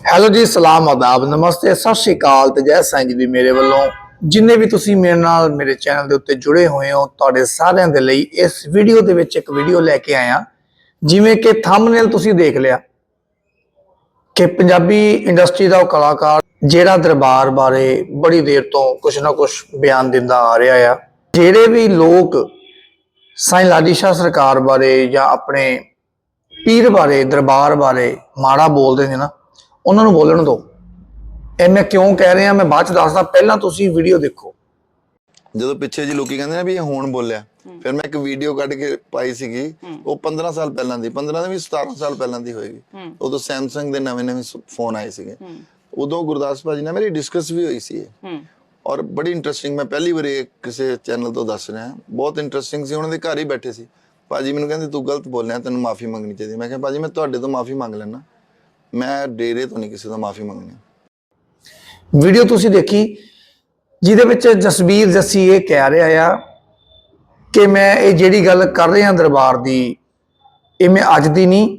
Hello ਜੀ, ਸਲਾਮ ਆਦਾਬ, ਨਮਸਤੇ, ਸਤਿ ਸ਼੍ਰੀ ਅਕਾਲ ਤੇ ਜੈ ਸਾਈਂ ਜੀ ਦੀ ਮੇਰੇ ਵੱਲੋਂ। ਜਿੰਨੇ ਵੀ ਤੁਸੀਂ ਮੇਰੇ ਨਾਲ, ਮੇਰੇ ਚੈਨਲ ਦੇ ਉੱਤੇ ਜੁੜੇ ਹੋਏ ਹੋ, ਤੁਹਾਡੇ ਸਾਰਿਆਂ ਦੇ ਲਈ ਇਸ ਵੀਡੀਓ ਦੇ ਵਿੱਚ ਇੱਕ ਵੀਡੀਓ ਲੈ ਕੇ ਆਇਆ। ਜਿਵੇਂ ਕਿ ਥੰਬਨੇਲ ਤੁਸੀਂ ਦੇਖ ਲਿਆ ਕਿ ਪੰਜਾਬੀ ਇੰਡਸਟਰੀ ਦਾ ਉਹ ਕਲਾਕਾਰ ਜਿਹੜਾ ਦਰਬਾਰ ਬਾਰੇ ਬੜੀ ਦੇਰ ਤੋਂ ਕੁਝ ਨਾ ਕੁਝ ਬਿਆਨ ਦਿੰਦਾ ਆ ਰਿਹਾ ਆ। ਜਿਹੜੇ ਵੀ ਲੋਕ ਸਾਈਂ ਲਾਡੀ ਸ਼ਾਹ ਸਰਕਾਰ ਬਾਰੇ ਜਾਂ ਆਪਣੇ ਪੀਰ ਬਾਰੇ, ਦਰਬਾਰ ਬਾਰੇ ਮਾੜਾ ਬੋਲਦੇ ਨੇ ਨਾ ਉਹਨਾਂ ਨੂੰ ਬੋਲਣ ਦਿਓ ਇਹ ਮੈਂ ਕਿਉਂ ਕਹਿ ਰਿਹਾ ਮੈਂ ਬਾਅਦ ਚ ਦੱਸਦਾ। ਪਹਿਲਾਂ ਤੁਸੀਂ ਵੀਡੀਓ ਦੇਖੋ। ਜਦੋਂ ਪਿੱਛੇ ਜੀ ਲੋਕੀ ਕਹਿੰਦੇ ਨੇ ਵੀ ਇਹ ਹੁਣ ਬੋਲਿਆ ਫਿਰ ਮੈਂ ਇੱਕ ਵੀਡੀਓ ਕੱਢ ਕੇ ਪਾਈ ਸੀਗੀ। ਉਹ 15 ਸਾਲ ਪਹਿਲਾਂ ਦੀ 15 ਦੀ ਵੀ 17 ਸਾਲ ਪਹਿਲਾਂ ਦੀ ਹੋਏਗੀ। ਉਦੋਂ ਸੈਮਸੰਗ ਦੇ ਨਵੇਂ ਨਵੇਂ ਫੋਨ ਆਏ ਸੀਗੇ। ਉਦੋਂ ਗੁਰਦਾਸ ਭਾਜੀ ਨਾਲ ਮੇਰੀ ਡਿਸਕਸ ਵੀ ਹੋਈ ਸੀ ਔਰ ਬੜੀ ਇੰਟਰਸਟਿੰਗ ਮੈਂ ਪਹਿਲੀ ਵਾਰੀ ਇਹ ਕਿਸੇ ਚੈਨਲ ਤੋਂ ਦੱਸ ਰਿਹਾ। ਬਹੁਤ ਇੰਟਰਸਟਿੰਗ ਸੀ ਉਹਨਾਂ ਦੇ ਘਰ ਹੀ ਬੈਠੇ ਸੀ। ਭਾਜੀ ਮੈਨੂੰ ਕਹਿੰਦੇ ਤੂੰ ਗਲਤ ਬੋਲਿਆ ਤੈਨੂੰ ਮਾਫੀ ਮੰਗਣੀ ਚਾਹੀਦੀ ਮੈਂ ਕਿਹਾ ਭਾਜੀ ਮੈਂ ਤੁਹਾਡੇ ਤੋਂ ਮਾਫੀ ਮੰਗ ਲੈਣਾ ਮੈਂ ਡੇਰੇ ਤੋਂ ਨਹੀਂ ਕਿਸੇ ਤੋਂ ਮਾਫੀ ਮੰਗਣੀ। ਵੀਡੀਓ ਤੁਸੀਂ ਦੇਖੀ, ਜਿਹਦੇ ਵਿੱਚ ਜਸਬੀਰ ਜੱਸੀ ਇਹ ਕਹਿ ਰਿਹਾ ਆ ਕਿ ਮੈਂ ਇਹ ਜਿਹੜੀ ਗੱਲ ਕਰ ਰਿਹਾ ਦਰਬਾਰ ਦੀ, ਇਹ ਮੈਂ ਅੱਜ ਦੀ ਨਹੀਂ,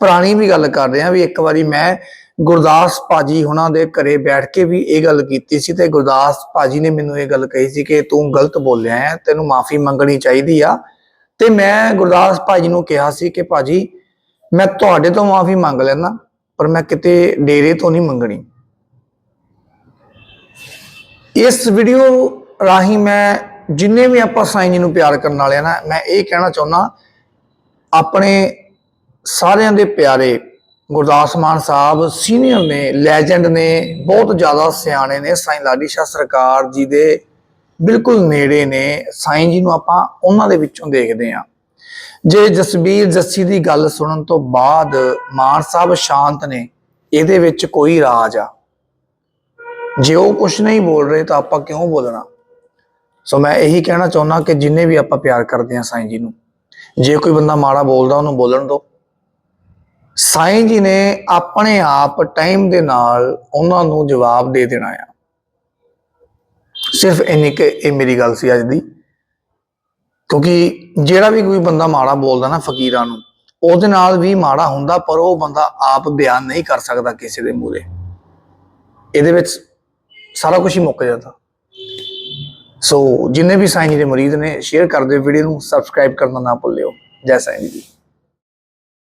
ਪੁਰਾਣੀ ਵੀ ਗੱਲ ਕਰ ਰਿਹਾ ਵੀ ਇੱਕ ਵਾਰੀ ਮੈਂ ਗੁਰਦਾਸ ਭਾਜੀ ਹੁਣਾਂ ਦੇ ਘਰੇ ਬੈਠ ਕੇ ਵੀ ਇਹ ਗੱਲ ਕੀਤੀ ਸੀ ਤੇ ਗੁਰਦਾਸ ਭਾਜੀ ਨੇ ਮੈਨੂੰ ਇਹ ਗੱਲ ਕਹੀ ਸੀ ਕਿ ਤੂੰ ਗਲਤ ਬੋਲਿਆ ਹੈ, ਤੈਨੂੰ ਮਾਫੀ ਮੰਗਣੀ ਚਾਹੀਦੀ ਆ। ਤੇ ਮੈਂ ਗੁਰਦਾਸ ਭਾਜੀ ਨੂੰ ਕਿਹਾ ਸੀ ਕਿ ਭਾਜੀ, ਮੈਂ ਤੁਹਾਡੇ ਤੋਂ ਮਾਫੀ ਮੰਗ ਲੈਣਾ ਪਰ ਮੈਂ ਕਿਤੇ ਡੇਰੇ ਤੋਂ ਨਹੀਂ ਮੰਗਣੀ। ਇਸ ਵੀਡੀਓ ਰਾਹੀਂ ਮੈਂ ਜਿੰਨੇ ਵੀ ਆਪਾਂ ਸਾਈਂ ਜੀ ਨੂੰ ਪਿਆਰ ਕਰਨ ਵਾਲੇ ਆ ਨਾ, ਮੈਂ ਇਹ ਕਹਿਣਾ ਚਾਹੁੰਦਾ, ਆਪਣੇ ਸਾਰਿਆਂ ਦੇ ਪਿਆਰੇ ਗੁਰਦਾਸ ਮਾਨ ਸਾਹਿਬ ਸੀਨੀਅਰ ਨੇ ਲੈਜੈਂਡ ਨੇ, ਬਹੁਤ ਜ਼ਿਆਦਾ ਸਿਆਣੇ ਨੇ, ਸਾਈਂ ਲਾਡੀ ਸ਼ਾਹ ਸਰਕਾਰ ਜੀ ਦੇ ਬਿਲਕੁਲ ਨੇੜੇ ਨੇ, ਸਾਈਂ ਜੀ ਨੂੰ ਆਪਾਂ ਉਹਨਾਂ ਦੇ ਵਿੱਚੋਂ ਦੇਖਦੇ ਆ। ਜੇ ਜਸਬੀਰ ਜੱਸੀ ਦੀ ਗੱਲ ਸੁਣਨ ਤੋਂ ਬਾਅਦ ਮਾਨ ਸਾਹਿਬ ਸ਼ਾਂਤ ਨੇ, ਇਹਦੇ ਵਿੱਚ ਕੋਈ ਰਾਜ ਆ। ਜੇ ਉਹ ਕੁਝ ਨਹੀਂ ਬੋਲ ਰਹੇ ਤਾਂ ਆਪਾਂ ਕਿਉਂ ਬੋਲਣਾ? ਸੋ ਮੈਂ ਇਹੀ ਕਹਿਣਾ ਚਾਹੁੰਦਾ ਕਿ ਜਿੰਨੇ ਵੀ ਆਪਾਂ ਪਿਆਰ ਕਰਦੇ ਹਾਂ ਸਾਈਂ ਜੀ ਨੂੰ, ਜੇ ਕੋਈ ਬੰਦਾ ਮਾੜਾ ਬੋਲਦਾ ਉਹਨੂੰ ਬੋਲਣ ਦਿਓ। ਸਾਈਂ ਜੀ ਨੇ ਆਪਣੇ ਆਪ ਟਾਈਮ ਦੇ ਨਾਲ ਉਹਨਾਂ ਨੂੰ ਜਵਾਬ ਦੇ ਦੇਣਾ ਆ। ਸਿਰਫ ਇੰਨੀ ਕਿ ਇਹ ਮੇਰੀ ਗੱਲ ਸੀ ਅੱਜ ਦੀ। ਕਿਉਂਕਿ ਜਿਹੜਾ ਵੀ ਕੋਈ ਬੰਦਾ ਮਾੜਾ ਬੋਲਦਾ ਨਾ ਫਕੀਰਾਂ ਨੂੰ, ਉਹਦੇ ਨਾਲ ਵੀ ਮਾੜਾ ਹੁੰਦਾ, ਪਰ ਉਹ ਬੰਦਾ ਆਪ ਬਿਆਨ ਨਹੀਂ ਕਰ ਸਕਦਾ ਕਿਸੇ ਦੇ ਮੂਹਰੇ। ਇਹਦੇ ਵਿੱਚ ਸਾਰਾ ਕੁਝ ਹੀ ਮੁੱਕ ਜਾਂਦਾ। ਸੋ ਜਿੰਨੇ ਵੀ ਸਾਈਂ ਜੀ ਦੇ ਮਰੀਦ ਨੇ ਸ਼ੇਅਰ ਕਰ ਦਿਓ ਵੀਡੀਓ ਨੂੰ ਸਬਸਕ੍ਰਾਈਬ ਕਰਨਾ ਨਾ ਭੁੱਲਿਓ। ਜੈ ਸਾਈਂ ਜੀ